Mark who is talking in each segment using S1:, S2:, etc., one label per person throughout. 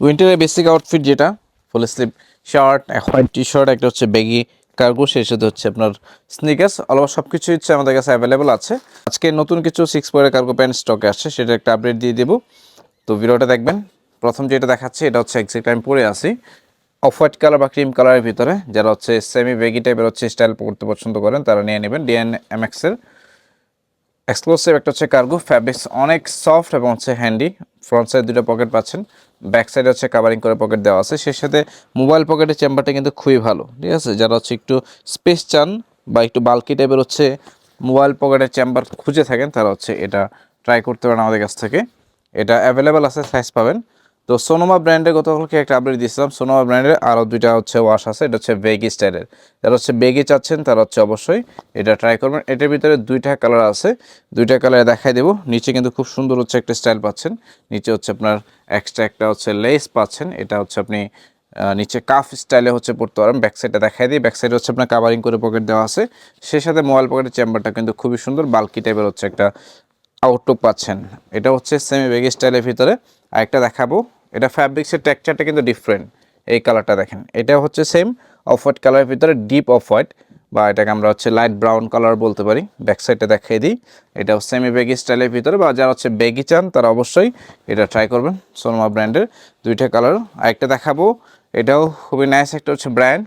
S1: উইন্টারের basic outfit যেটা full sleeve shirt white T shirt একটা হচ্ছে বেগি কার্গো সেই সাথে হচ্ছে আপনার স্নিকার্স অলমোস্ট সব কিছুই হচ্ছে আমাদের কাছে অ্যাভেলেবল আছে। আজকে নতুন কিছু সিক্স পয়ের কার্গো প্যান্ট স্টকে আসছে, সেটা একটা আপডেট দিয়ে দেবো। তো ভিডিওটা দেখবেন। প্রথম যেটা দেখাচ্ছে, এটা হচ্ছে এক্সাক্ট আমি পরে আসি অফ হোয়াইট কালার বা ক্রিম কালারের ভিতরে, যারা হচ্ছে সেমি বেগি টাইপের হচ্ছে স্টাইল করতে পছন্দ করেন, তারা নিয়ে নেবেন ডিএন এমএক্সের এক্সক্লুসিভ একটা হচ্ছে কার্গো ফ্যাব্রিক্স অনেক সফট এবং হচ্ছে হ্যান্ডি ফ্রন্ট সাইড দুটো পকেট পাচ্ছেন, ব্যাক সাইডে হচ্ছে কাভারিং করে পকেট দেওয়া আছে। সেই সাথে মোবাইল পকেটের চেম্বারটা কিন্তু খুবই ভালো, ঠিক আছে? যারা হচ্ছে একটু স্পেস চান বা একটু বাল্কি টাইপের হচ্ছে মোবাইল পকেটের চেম্বার খুঁজে থাকেন, তারা হচ্ছে এটা ট্রাই করতে পারেন আমাদের কাছ থেকে। এটা অ্যাভেলেবেল আছে সাইজ পাবেন। তো সোনোমা ব্র্যান্ডের গতকালকে একটা আপডেট দিয়েছিলাম। সোনোমা ব্র্যান্ডের আরও দুইটা হচ্ছে ওয়াশ আছে, এটা হচ্ছে বেগি স্টাইলের যারা হচ্ছে বেগি চাচ্ছেন, তারা হচ্ছে অবশ্যই এটা ট্রাই করবেন। এটার ভিতরে দুইটা কালার আছে, দুইটা কালার দেখাই দেবো। নিচে কিন্তু খুব সুন্দর হচ্ছে একটা স্টাইল পাচ্ছেন। নিচে হচ্ছে আপনার এক্সট্রা একটা হচ্ছে লেস পাচ্ছেন। এটা হচ্ছে আপনি নিচে কাফ স্টাইলে হচ্ছে পড়তে পারেন। ব্যাক সাইডটা দেখাই দিই। ব্যাক সাইডে হচ্ছে আপনার কাভারিং করে পকেট দেওয়া আছে। সেই সাথে মোবাইল পকেটের চেম্বারটা কিন্তু খুবই সুন্দর বাল্কি টাইপের হচ্ছে একটা আউটলুক পাচ্ছেন। এটা হচ্ছে সেমি বেগি স্টাইলের ভিতরে। আরেকটা দেখাবো। এটা ফ্যাব্রিক্সের টেক্সচারটা কিন্তু ডিফারেন্ট এই কালারটা দেখেন। এটা হচ্ছে সেম অফ হোয়াইট কালারের ভিতরে ডিপ অফ হোয়াইট বা এটাকে আমরা হচ্ছে লাইট ব্রাউন কালার বলতে পারি। ব্যাক সাইডটা দেখিয়ে দিই। এটাও সেমি বেগি স্টাইলের ভিতরে বা যারা হচ্ছে বেগি চান, তারা অবশ্যই এটা ট্রাই করবেন সোনমা ব্র্যান্ডের দুইটা কালার আরেকটা দেখাবো, এটাও খুবই নাইস একটা হচ্ছে ব্র্যান্ড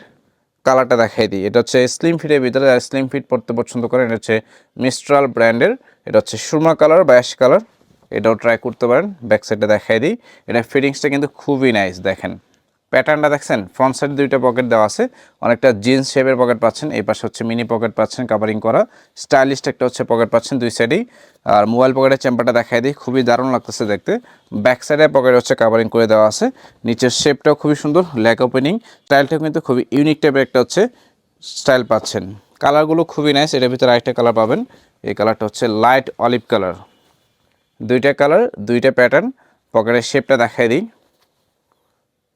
S1: কালারটা দেখাই দিই। এটা হচ্ছে স্লিম ফিটের ভিতরে স্লিম ফিট পড়তে পছন্দ করেন, এটা হচ্ছে মিস্ট্রাল ব্র্যান্ডের এটা হচ্ছে সুরমা কালার বা অ্যাশ কালার এটাও ট্রাই করতে পারেন ব্যাক সাইডে দেখাই দিই। এটা ফিটিংসটা কিন্তু খুবই নাইস দেখেন। প্যাটার্নটা দেখছেন? ফ্রন্ট সাইডে দুইটা পকেট দেওয়া আছে। অনেকটা জিন্স শেপের পকেট পাচ্ছেন, এই পাশে হচ্ছে মিনি পকেট পাচ্ছেন কাভারিং করা। স্টাইলিস্ট একটা হচ্ছে পকেট পাচ্ছেন দুই সাইডেই আর মোবাইল পকেটের চেম্পারটা দেখাই দিই, খুবই দারুণ লাগতেছে দেখতে। ব্যাক সাইডে পকেট হচ্ছে কাভারিং করে দেওয়া আছে। নিচের শেপটাও খুবই সুন্দর ল্যাক ওপেনিং স্টাইলটাও কিন্তু খুবই ইউনিক টাইপের একটা হচ্ছে স্টাইল পাচ্ছেন। কালারগুলো খুবই নাইস এটার ভিতরে আরেকটা কালার পাবেন। এই কালারটা হচ্ছে লাইট অলিভ কালার দুইটা কালার দুইটা প্যাটার্ন পকেটের শেপটা দেখাই দিই।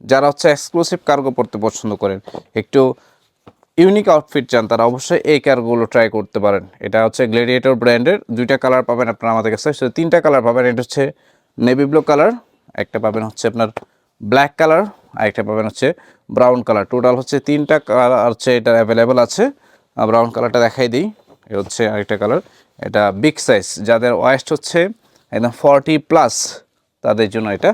S1: যারা হচ্ছে এক্সক্লুসিভ কার্গো পড়তে পছন্দ করেন, একটু ইউনিক আউটফিট চান, তারা অবশ্যই এই কারগুলো ট্রাই করতে পারেন। এটা হচ্ছে গ্লেডিয়েটর ব্র্যান্ডের দুইটা কালার পাবেন আপনারা আমাদের কাছে। শুধু তিনটা কালার পাবেন, এটা হচ্ছে নেভি ব্লু কালার একটা পাবেন হচ্ছে আপনার ব্ল্যাক কালার আর একটা পাবেন হচ্ছে ব্রাউন কালার টোটাল হচ্ছে তিনটা কালার হচ্ছে এটা অ্যাভেলেবেল আছে। ব্রাউন কালারটা দেখাই দিই হচ্ছে আরেকটা কালার এটা বিগ সাইজ যাদের ওয়েস্ট হচ্ছে একদম ফর্টি প্লাস তাদের জন্য এটা।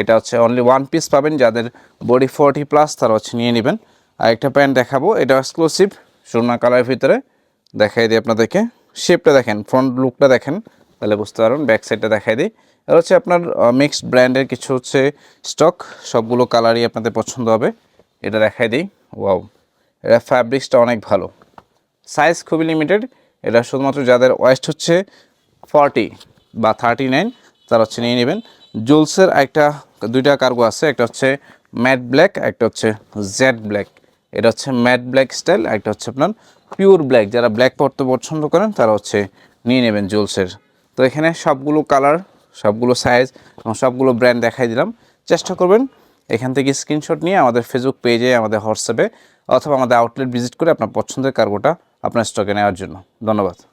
S1: এটা হচ্ছে অনলি ওয়ান পিস পাবেন, যাদের বডি ফর্টি প্লাস তারা হচ্ছে নিয়ে নেবেন। আর একটা প্যান্ট দেখাবো, এটা এক্সক্লুসিভ সুরমা কালারের ভিতরে। দেখাই দিই আপনাদেরকে। শেপটা দেখেন ফ্রন্ট লুকটা দেখেন, তাহলে বুঝতে পারবেন ব্যাক সাইডটা দেখাই দিই। এটা হচ্ছে আপনার মিক্সড ব্র্যান্ডের কিছু হচ্ছে স্টক সবগুলো কালারই আপনাদের পছন্দ হবে। এটা দেখাই দিই ওয়াও এটা ফ্যাব্রিক্সটা অনেক ভালো। সাইজ খুবই লিমিটেড এটা শুধুমাত্র যাদের ওয়েস্ট হচ্ছে ফর্টি বা থার্টি নাইন তারা হচ্ছে নিয়ে নেবেন। জুলসের একটা, দুইটা কার্গো আছে, একটা হচ্ছে ম্যাট ব্ল্যাক একটা হচ্ছে জেড ব্ল্যাক এটা হচ্ছে ম্যাট ব্ল্যাক স্টাইল একটা হচ্ছে আপনার পিওর ব্ল্যাক যারা ব্ল্যাক পরতে পছন্দ করেন, তারা হচ্ছে নিয়ে নেবেন জুলসের তো এখানে সবগুলো কালার সবগুলো সাইজ এবং সবগুলো ব্র্যান্ড দেখাই দিলাম। চেষ্টা করবেন এখান থেকে স্ক্রিনশট নিয়ে আমাদের ফেসবুক পেজে আমাদের হোয়াটসঅ্যাপে অথবা আমাদের আউটলেট ভিজিট করে আপনার পছন্দের কার্গোটা আপনার স্টকে নেওয়ার জন্য। ধন্যবাদ।